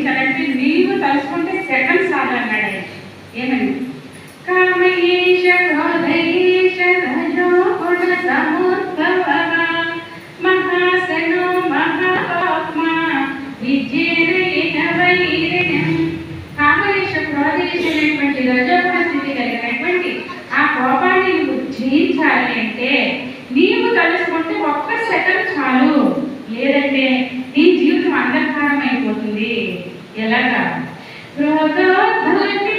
జయించాలంటే నీవు తలుచుకుంటే సెకండ్స్ అన్నాడు. ఆయన ఏమని కామయేష క్రోధయేష రజో గుణ సముద్భవః మహాసనో మహాపాత్మ విజేన వైరిణం కామయేష క్రోధయేష అనేటువంటి రజోగుణ స్థితి కలిగినటువంటి ఆ కోపాన్ని నువ్వు జయించాలి అంటే నీవు తలుచుకుంటే ఒక్క సెకండ్ చాలు. లేదంటే నీ జీవితం అంధకారం అయిపోతుంది. ఎలాగా? క్రోధోద్ధతి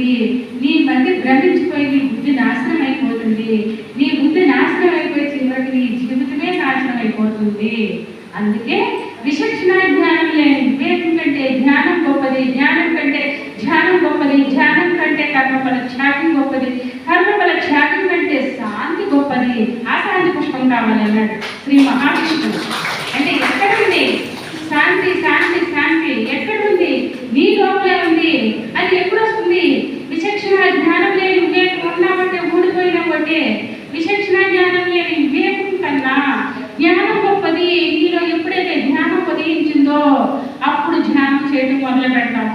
భ్రమించిపోతుంది నీ మతి భ్రమించిపోయి నీ బుద్ధి నాశనం అయిపోతుంది. నీ బుద్ధి నాశనం అయిపోయి చివరికి నీ జీవితమే నాశనం అయిపోతుంది. అందుకే విచక్షణ జ్ఞానం లేని వివేకం కంటే జ్ఞానం గొప్పది. జ్ఞానం కంటే ధ్యానం గొప్పది. ధ్యానం కంటే కర్మఫల త్యాగం గొప్పది. కర్మఫల త్యాగం కంటే శాంతి గొప్పది. ఆ శాంతి పుష్పం కావాలి అన్నాడు శ్రీ మహావిష్ణువు. అంటే ఎక్కడ ఉంది శాంతి శాంతి శాంతి. ఎక్కడుంది? నీ లోపలే ఉంది. అది ఎప్పుడు వస్తుంది విచక్షణ జ్ఞానం లేని వివేకం ఉన్నామంటే ఊడిపోయిన ఒకటే విచక్షణ జ్ఞానం లేని వివేకం కన్నా జ్ఞానం గొప్పది నీలో ఎప్పుడైతే జ్ఞానం ఉదయించిందో అప్పుడు ధ్యానం చేయడం మొదలు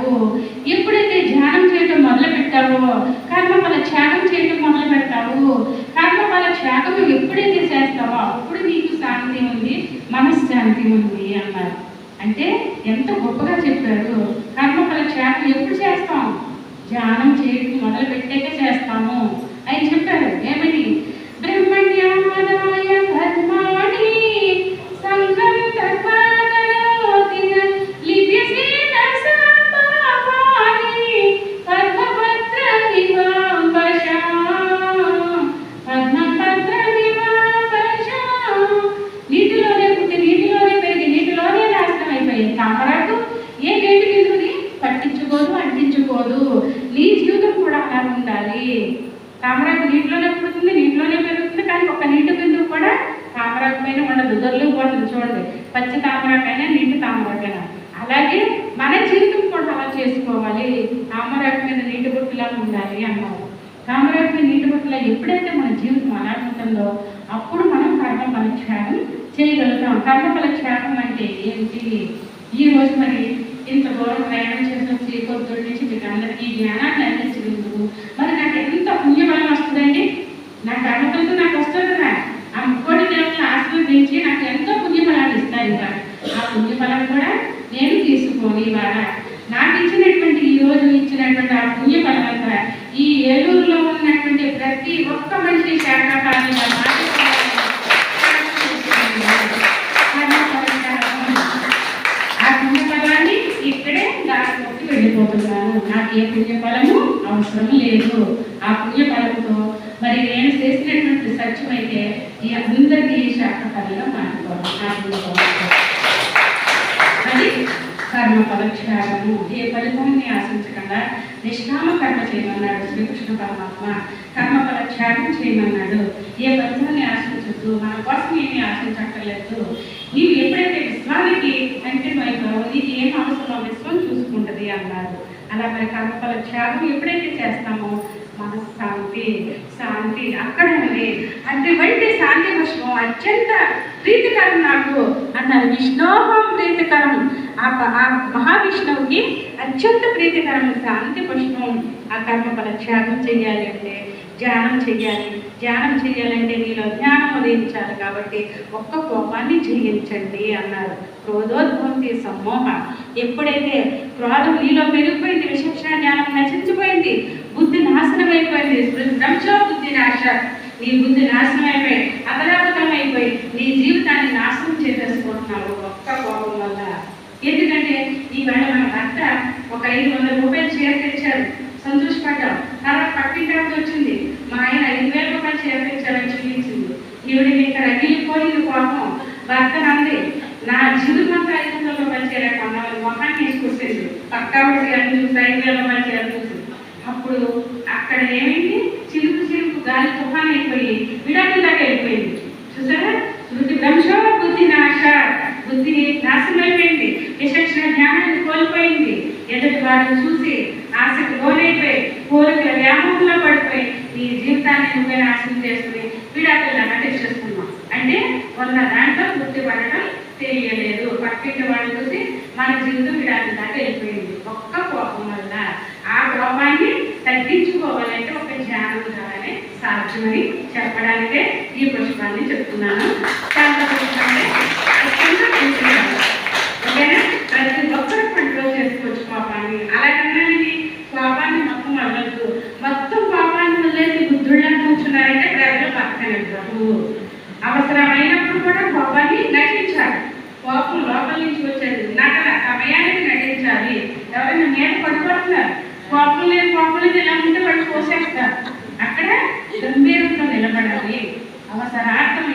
పెడతావు ఎప్పుడైతే ధ్యానం చేయటం మొదలు పెట్టావో కర్మఫల త్యాగం చేయడం మొదలు పెడతావు? కర్మఫల త్యాగం ఎప్పుడైతే చేస్తావో అప్పుడు నీకు శాంతి ఉంది మనశ్శాంతి ఉంది అన్నారు. అంటే ఎంత గొప్పగా చెప్పారు. కర్మఫల త్యాగం ఎప్పుడు చేస్తాం? ధ్యానం చేయడం మొదలు పెట్టాక చేస్తాము. అని చెప్పారు. ఏమని? బ్రహ్మణ్యాదాయ కర్మాణి సంఘ తామరాకు నీటిలోనే పుడుతుంది నీటిలోనే పెరుగుతుంది కానీ ఒక నీటి బిందువు కూడా తామరాకు పైన ఉండదు దొర్లిపోతుంది చూడండి పచ్చి తామరాకైనా నీటి తామరాకైనా అలాగే మన జీవితం కూడా అలా చేసుకోవాలి. తామరాకు మీద నీటి బుట్టులా ఉండాలి అన్నారు. తామరాకు మీద నీటి బుట్టులా ఎప్పుడైతే మన జీవితం అలా ఉంటుందో అప్పుడు మనం కర్మ ఫలక్షేమం చేయగలుగుతాం. కర్మ ఫలక్షేమం అంటే ఏంటి? ఈ రోజు మరి ఇంత దూరం ప్రయాణం చేసి వచ్చి పొద్దున్న నుంచి మీకు అందరికీ జ్ఞానాన్ని అందించినందుకు మరి పుణ్యబలం వస్తుందండి. నా కర్మఫలితో నాకు వస్తుంది కదా. ఆ ముక్కోటి దేవుని ఆశీర్వదించి నాకు ఎంతో పుణ్యఫలాన్ని ఇస్తారు ఇంకా. ఆ పుణ్యఫలం కూడా నేను తీసుకొని ఇవాళ నాకు ఇచ్చినటువంటి ఈ రోజు ఇచ్చినటువంటి ఆ పుణ్యఫలం అంతా ఈ ఏలూరులో ఉన్నటువంటి ప్రతి ఒక్క మనిషి శాఖాపాలంగా ఆ పుణ్యఫలాన్ని ఇక్కడే దాని వెళ్ళిపోతున్నాను. నాకు ఏ పుణ్యఫలము అవసరం లేదు ఆ పుణ్యఫలంతో మరి నేను చేసినటువంటి సత్యం అయితే ఈ అందరికీ శాఖఫలంగా మారిపోవడం ఆ అది కర్మ పదక్షారము ఏ ఫలితాన్ని ఆశించకుండా నిష్కామ కర్మ చేయమన్నాడు శ్రీకృష్ణ పరమాత్మ. కర్మ పదక్షారం చేయమన్నాడు. ఏ ఫలితాన్ని ఆశించద్దు. మన కోసం ఏమీ ఆశించక్కర్లేదు. నీవు ఎప్పుడైతే విశ్వానికి అంకితం అయిపోవో నీకు ఏం అవసరమో విశ్వం చూసుకుంటది అన్నారు అలా మరి కర్మఫల త్యాగం ఎప్పుడైతే చేస్తామో మనశ్శాంతి శాంతి అక్కడనే. అటువంటి శాంతి పుష్పం అత్యంత ప్రీతికరం నాకు అన్నారు. విష్ణోహం ప్రీతికరం. ఆ ప- ఆ మహావిష్ణువుకి అత్యంత ప్రీతికరం శాంతి పుష్పం ఆ కర్మఫల త్యాగం చేయాలి అంటే ధ్యానం చేయాలి. ధ్యానం చేయాలంటే నీలో జ్ఞానం ఉదయించాలి కాబట్టి ఒక్క కోపాన్ని జయించండి అన్నారు. క్రోధోద్భవంతి సమ్మోహ. ఎప్పుడైతే క్రోధం నీలో పెరిగిపోయింది విశేషణ జ్ఞానం నశించిపోయింది బుద్ధి నాశనం అయిపోయింది భ్రంశో బుద్ధి నాశ. నీ బుద్ధి నాశనం అయిపోయి అదలాపతం అయిపోయి నీ జీవితాన్ని నాశనం చేసేసుకుంటున్నావు ఒక్క కోపం వల్ల. ఎందుకంటే ఈవేళ మన భర్త ఒక ఐదు వందల రూపాయలు చీర తెచ్చారు. సంతోషపడ్డాం. తర్వాత పట్టింటానికి వచ్చింది. మా ఆయన ఐదు వేల రూపాయలు చీర తెచ్చారని చూపించింది ఈవిడ ఇక్కడ రగిలిపోయింది కోపం భర్త అంది నా జీవితం అంతా ఐదు వాళ్ళ రూపాయలు చీర మొహాన్ని వేసుకొచ్చేది పక్కా ఒకటి అన్ని చూసి చూసి అప్పుడు అక్కడ ఏమైంది? చిలుపు చిలుపు గాలి తుఫాన్ అయిపోయి విడాకుల దాకా వెళ్ళిపోయింది చూసారా? శృతి భ్రంశో బుద్ధి నాశ. బుద్ధి నాశనం అయిపోయింది విచక్షణ జ్ఞానాన్ని కోల్పోయింది. ఎదుటి వారిని చూసి ఆశకు లోనైపోయి కోరికల వ్యామోహంలో పడిపోయి నీ జీవితాన్ని నువ్వే నాశనం చేసుకుని విడాకులు ఉన్న దాంట్లో గుర్తుపడటం తెలియలేదు. పక్కింటి వాళ్ళు చూసి మన జీవితం ఇలాంటి దాకా వెళ్ళిపోయింది. ఒక్క కోపం వల్ల ఆ కోపాన్ని తగ్గించుకోవాలంటే ఒక జ్ఞానం ద్వారానే సాధ్యమని చెప్పడానికే ఈ పుష్పాన్ని చెప్తున్నాను. చాలా పుష్పం ఓకేనా? ప్రతి ఒక్కరు కంట్రోల్ చేసుకోవచ్చు కోపాన్ని. అలాగన్నానికి కోపాన్ని మొత్తం వదలద్దు మొత్తం కోపాన్ని వదిలేసి బుద్ధుళ్ళని కూర్చున్నారంటే ప్రజలు పక్కనెవ్వరు అవసరమైన కూడా కోపాన్ని నటించాలి. కోపం లోపల నుంచి వచ్చేది. నటన సమయానికి నటించాలి. ఎవరైనా మీద పడిపోతున్నారు. కోపం లేని కోపం లేదు ఇలా ఉంటే వాళ్ళు పోసేస్తారు అక్కడ గంభీరంగా నిలబడాలి. అవసరార్థం